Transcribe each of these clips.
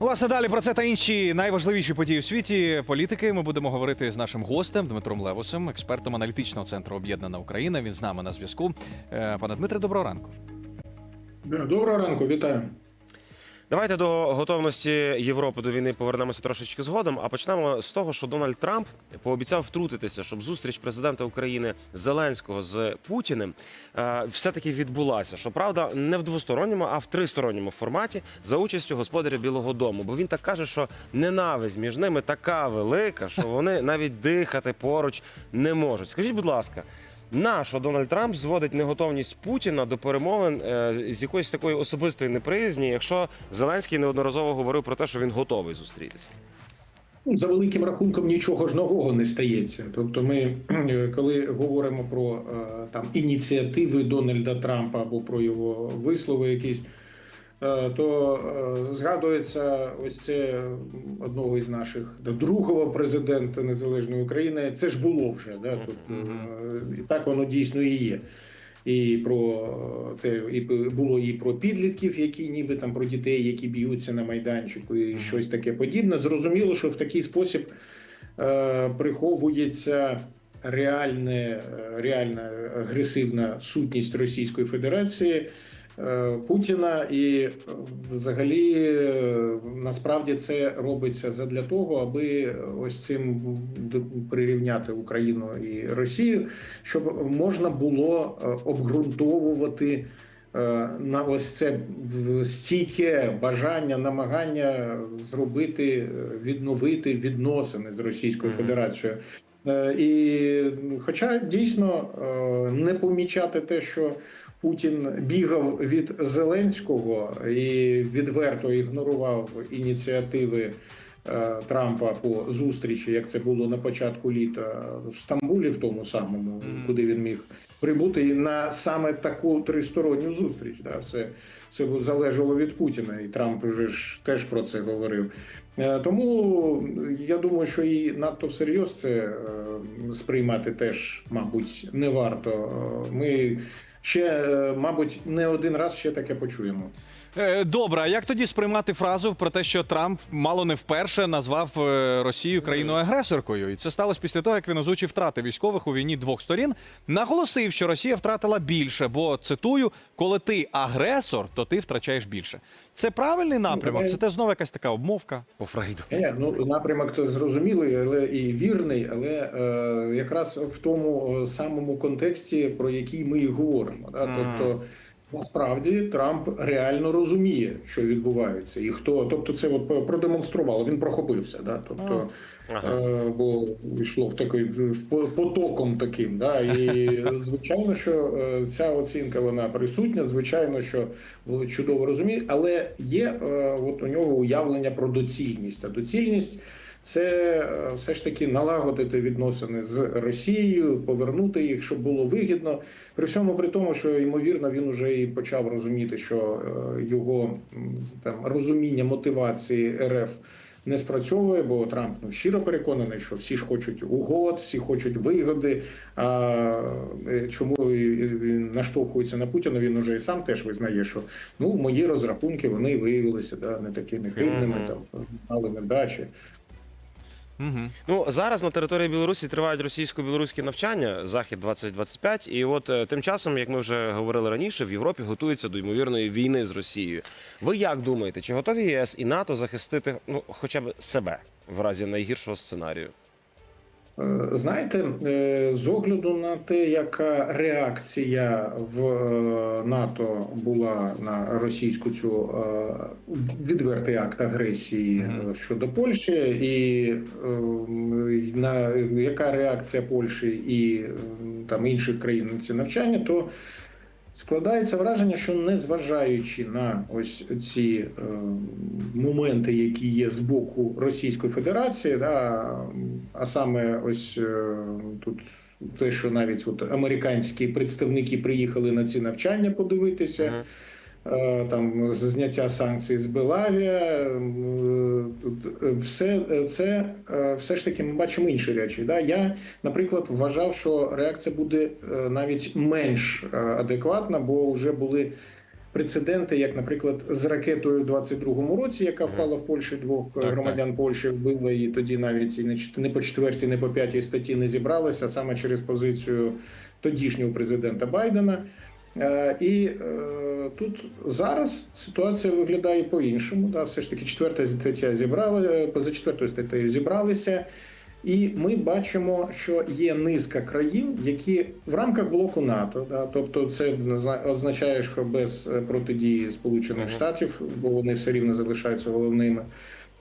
Власне, далі про це та інші найважливіші події у світі політики. Ми будемо говорити з нашим гостем Дмитром Левосом, експертом аналітичного центру Об'єднана Україна. Він з нами на зв'язку. Е, Пане Дмитре, доброго ранку. Доброго ранку, вітаю. Давайте до готовності Європи до війни повернемося трошечки згодом. А почнемо з того, що Дональд Трамп пообіцяв втрутитися, щоб зустріч президента України Зеленського з Путіним е, все-таки відбулася. Щоправда, не в двосторонньому, а в тристоронньому форматі за участю господаря Білого Дому. Бо він так каже, що ненависть між ними така велика, що вони навіть дихати поруч не можуть. Скажіть, будь ласка. На що Дональд Трамп зводить неготовність Путіна до перемовин е, з якоїсь такої особистої неприязні, якщо Зеленський неодноразово говорив про те, що він готовий зустрітися. Ну, За великим рахунком нічого ж нового не стається. Тобто, ми коли говоримо про е, там ініціативи Дональда Трампа або про його вислови якісь, то е, згадується ось це одного із наших да, другого президента Незалежної України. Це ж було вже, да? тобто, е, і так воно дійсно і є. І про те, і було і про підлітків, які ніби там про дітей, які б'ються на майданчику, і щось таке подібне. Зрозуміло, що в такий спосіб е, приховується реальне, е, реальна агресивна сутність Російської Федерації. Е, Путіна і е, взагалі е, насправді це робиться задля того, аби ось цим прирівняти Україну і Росію, щоб можна було обґрунтовувати на ось це стійке бажання, намагання зробити, відновити відносини з Російською Федерацією. І хоча дійсно не помічати те, що Путін бігав від Зеленського і відверто ігнорував ініціативи е, Трампа по зустрічі, як це було на початку літа в Стамбулі, в тому самому, куди він міг прибути, і на саме таку тристоронню зустріч. Да, все, все залежало від Путіна, і Трамп вже ж теж про це говорив. Е, Тому я думаю, що і надто всерйоз це е, сприймати теж, мабуть, не варто. Ми ще, е, мабуть, не один раз ще таке почуємо. Е, Добре, а як тоді сприймати фразу про те, що Трамп мало не вперше назвав е, Росію країною-агресоркою? І це сталося після того, як він озвучив втрати військових у війні двох сторін. Наголосив, що Росія втратила більше, бо цитую: коли ти агресор, то ти втрачаєш більше. Це правильний напрямок? Це те знову якась така обмовка. По Фрейду. Е, ну напрямок то зрозумілий, але і вірний, але е, якраз в тому е, самому контексті, про який ми і говоримо. Да? Тобто, насправді Трамп реально розуміє, що відбувається, і хто, тобто, це от продемонструвало. Він прохопився. Да? Тобто, Ага. Е, бо йшло в такий в потоком таким. Да? І звичайно, що е, ця оцінка вона присутня. Звичайно, що чудово розуміє, але є е, от у нього уявлення про доцільність. А доцільність. Це е, все ж таки налагодити відносини з Росією, повернути їх, щоб було вигідно. При всьому при тому, що ймовірно він уже і почав розуміти, що е, його там розуміння мотивації РФ не спрацьовує, бо Трамп ну щиро переконаний, що всі ж хочуть угод, всі хочуть вигоди. А е, чому він наштовхується на Путіна? Він уже і сам теж визнає, що ну мої розрахунки вони виявилися да, не такими хибними, Мгм. там мали невдачі. Угу. Ну зараз на території Білорусі тривають російсько-білоруські навчання Захід 2025 І от е, тим часом, як ми вже говорили раніше, в Європі готуються до ймовірної війни з Росією. Ви як думаєте, чи готові ЄС і НАТО захистити ну хоча б себе в разі найгіршого сценарію? Е, Знаєте, е, з огляду на те, яка реакція в е, НАТО була на російську цю відвертий акт агресії щодо Польщі, і е, на яка реакція Польщі і е, там інших країн на ці навчання, то Складається враження, що незважаючи на ось ці е, моменти, які є з боку Російської Федерації, да, а саме ось е, тут те, що навіть от американські представники приїхали на ці навчання подивитися. Е, там зняття санкцій з Белавія, е, е, все це все ж таки ми бачимо інші речі. Да? Я, наприклад, вважав, що реакція буде навіть менш адекватна, бо вже були прецеденти, як, наприклад, з ракетою в 22-му році, яка впала в Польщі, двох Так, громадян Польщі вбила, і тоді навіть і не по четвертій, не по п'ятій статті не зібралися саме через позицію тодішнього президента Байдена. Е, І е, тут зараз ситуація виглядає по-іншому. Да, все ж таки, четверта стаття зібрала, поза четвертою статтею зібралися. І ми бачимо, що є низка країн, які в рамках блоку НАТО, да, тобто це означає, що без е, протидії Сполучених. Штатів, бо вони все рівно залишаються головними,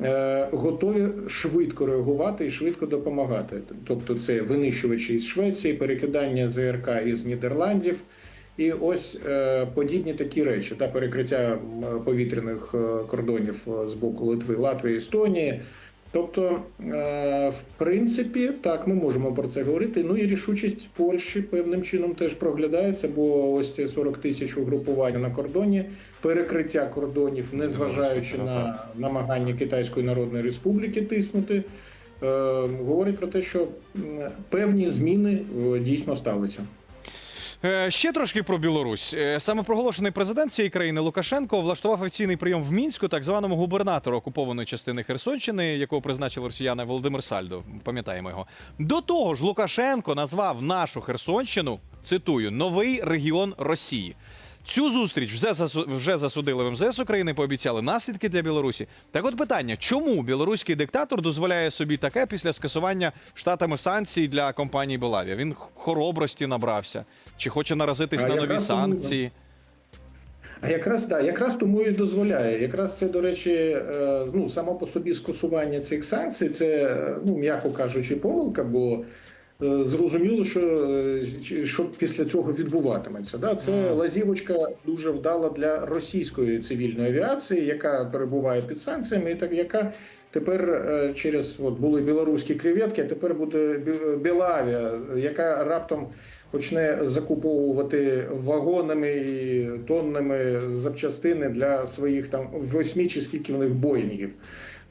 е, готові швидко реагувати і швидко допомагати. Тобто, це винищувачі із Швеції, перекидання ЗРК із Нідерландів. І ось е, подібні такі речі, та перекриття повітряних е, кордонів е, з боку Литви, Латвії, Естонії. Тобто, е, в принципі, так ми можемо про це говорити. Ну і рішучість Польщі певним чином теж проглядається, бо ось це 40 тисяч угрупування на кордоні, перекриття кордонів, незважаючи Ну, на намагання Китайської Народної Республіки тиснути. Говорить про те, що певні зміни дійсно сталися. Е, Ще трошки про Білорусь. Самопроголошений Саме проголошений президент цієї країни Лукашенко влаштував офіційний прийом в мінську так званому губернатору окупованої частини Херсонщини, якого призначили росіяни Володимир Сальдо. Пам'ятаємо його. До того ж, Лукашенко назвав нашу Херсонщину цитую новий регіон Росії. Цю зустріч вже засу- вже засудили в МЗС України, пообіцяли наслідки для Білорусі. Так от питання: чому білоруський диктатор дозволяє собі таке після скасування штатами санкцій для компанії Белавія? Він хоробрості набрався, чи хоче наразитись А на нові санкції? А якраз так, якраз тому і дозволяє. Якраз це, до речі, е, ну само по собі скасування цих санкцій, це е, ну м'яко кажучи, помилка, бо зрозуміло, що, е, що після цього відбуватиметься. Да? Це лазівочка дуже вдала для російської цивільної авіації, яка перебуває під санкціями, і так яка. Тепер е, через от були білоруські креветки, а тепер буде Білавія, яка раптом почне закуповувати вагонами і тоннами запчастини для своїх там восьмі чи скільки в них боїнгів.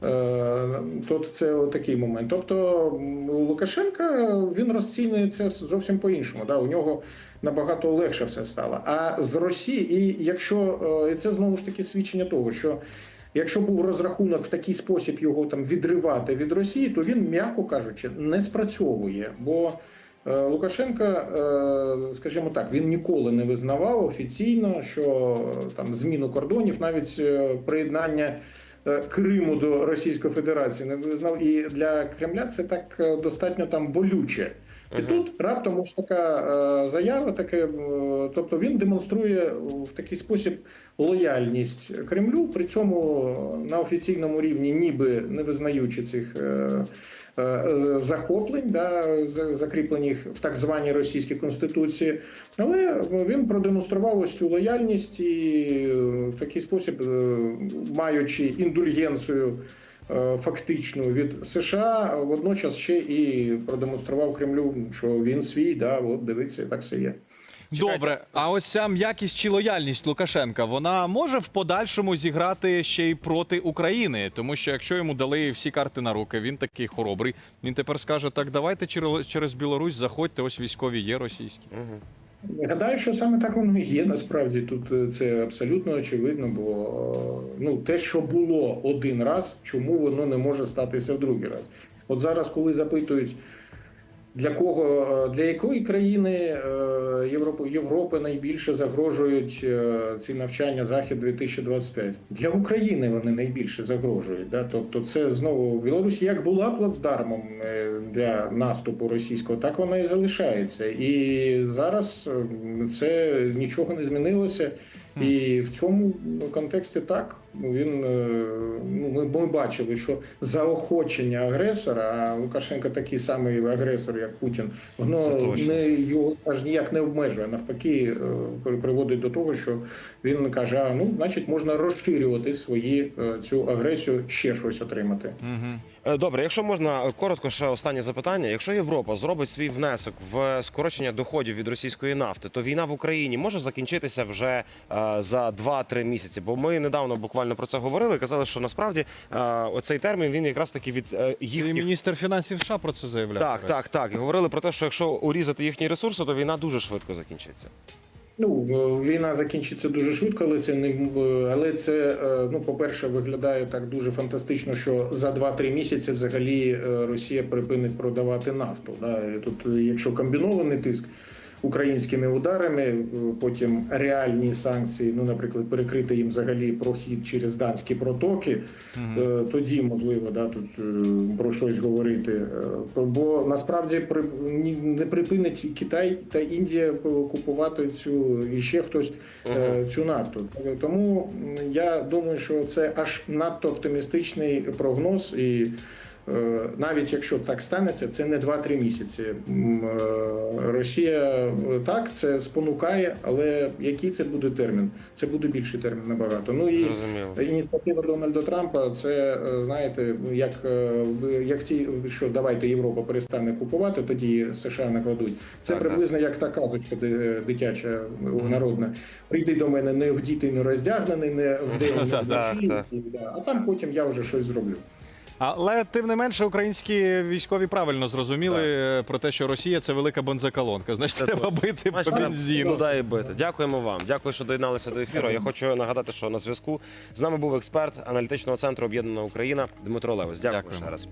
Е, Тут це такий момент. Тобто Лукашенка він розцінює це зовсім по-іншому. Да? У нього набагато легше все стало. А з Росії, і якщо е, і це знову ж таки свідчення того, що якщо був розрахунок в такий спосіб його там відривати від Росії, то він, м'яко кажучи, не спрацьовує. Бо е, Лукашенка, скажімо так, він ніколи не визнавав офіційно, що там зміну кордонів, навіть приєднання. Е, Криму до Російської Федерації не визнав, і для Кремля це так е, достатньо там болюче. І тут раптом ось така е, заява, таке, е, тобто він демонструє в такий спосіб лояльність Кремлю, при цьому на офіційному рівні, ніби не визнаючи цих е, захоплень, да, закріплених в так званій російській конституції, але він продемонстрував ось цю лояльність і в такий спосіб, маючи індульгенцію е, фактичну від США, водночас ще і продемонстрував Кремлю, що він свій, да, от дивіться, так все є. Добре, а ось ця м'якість чи лояльність Лукашенка вона може в подальшому зіграти ще й проти України, тому що якщо йому дали всі карти на руки, він такий хоробрий. Він тепер скаже: так, давайте через- через Білорусь заходьте, ось військові є російські. Гадаю, що саме так воно і є. Насправді тут е, це абсолютно очевидно, бо е, ну те, що було один раз, чому воно не може статися в другий раз? От зараз, коли запитують. Для кого е, для якої країни е, Європи Європи найбільше загрожують е, ці навчання Захід 2025? Для України вони найбільше загрожують. Да? Тобто, це знову Білорусь як була плацдармом для наступу російського, так вона і залишається. І зараз це нічого не змінилося. І в цьому контексті так він е, ну ми, ми бачили, що заохочення агресора, а Лукашенко такий самий агресор, як Путін, воно не його аж ніяк не обмежує. Навпаки, е, приводить до того, що він каже: а ну, значить, можна розширювати свої е, цю агресію, ще щось отримати. Угу. Добре, якщо можна коротко ще останнє запитання. Якщо Європа зробить свій внесок в скорочення доходів від російської нафти, то війна в Україні може закінчитися вже за 2-3 місяці. Бо ми недавно буквально про це говорили. Казали, що насправді е, оцей термін він якраз таки від е, І їхніх міністр фінансів США про це заявляв. так, так, так. І говорили про те, що якщо урізати їхні ресурси, то війна дуже швидко закінчиться. Ну е, війна закінчиться дуже швидко, але це не е, але це ну, по-перше, виглядає так дуже фантастично, що за 2-3 місяці взагалі Росія припинить продавати нафту. Да? Тут, якщо комбінований тиск українськими ударами, е, потім реальні санкції, ну, наприклад, перекрити їм взагалі прохід через данські протоки, е, тоді можливо да, тут е, про щось говорити. Бо насправді не припинить Китай та Індія купувати цю і ще хтось цю нафту. Тому я думаю, що це аж надто оптимістичний прогноз і. Е, Навіть якщо так станеться, це не 2-3 місяці. Е, Росія е, так це спонукає, але який це буде термін? Це буде більший термін набагато. Ну і Зрозуміло. Ініціатива Дональда Трампа це знаєте, як, як ті, що давайте Європа перестане купувати, тоді США накладуть. Це Так, приблизно як та казочка ди- дитяча народна. Прийди до мене не вдітий, не роздягнений, не вдень, не вночі, так. а там потім я вже щось зроблю. Але тим не менше, українські військові правильно зрозуміли е, про те, що Росія це велика бензоколонка. Значить, треба бити по бензину. Туди і бити. Дякуємо вам. Дякую, що доєдналися до ефіру. Я хочу нагадати, що на зв'язку з нами був експерт аналітичного центру Об'єднана Україна Дмитро Левис. Дякую ще раз.